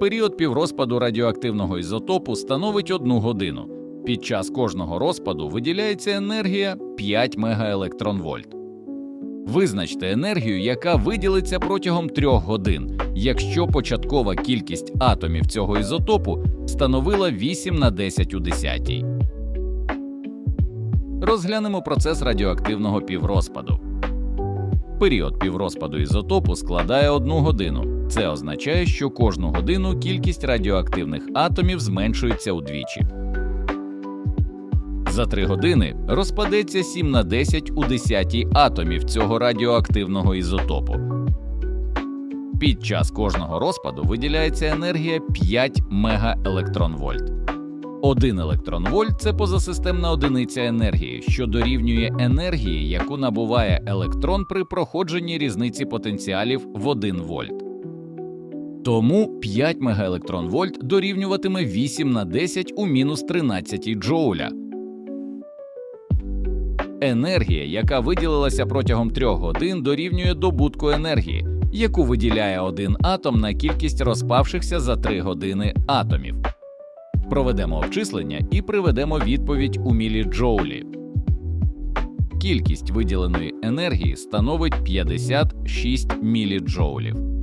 Період піврозпаду радіоактивного ізотопу становить 1 годину. Під час кожного розпаду виділяється енергія 5 мегаелектронвольт. Визначте енергію, яка виділиться протягом 3 годин, якщо початкова кількість атомів цього ізотопу становила 8 на 10 у 10. Розглянемо процес радіоактивного піврозпаду. Період піврозпаду ізотопу складає 1 годину. Це означає, що кожну годину кількість радіоактивних атомів зменшується удвічі. За 3 години розпадеться 7 на 10 у 10 атомів цього радіоактивного ізотопу. Під час кожного розпаду виділяється енергія 5 мегаелектронвольт. 1 електронвольт це позасистемна одиниця енергії, що дорівнює енергії, яку набуває електрон при проходженні різниці потенціалів в 1 вольт. Тому 5 мегаелектронвольт дорівнюватиме 8 на 10 у мінус 13 джоуля. Енергія, яка виділилася протягом 3 годин, дорівнює добутку енергії, яку виділяє один атом на кількість розпавшихся за 3 години атомів. Проведемо обчислення і приведемо відповідь у міліджоулі. Кількість виділеної енергії становить 56 міліджоулів.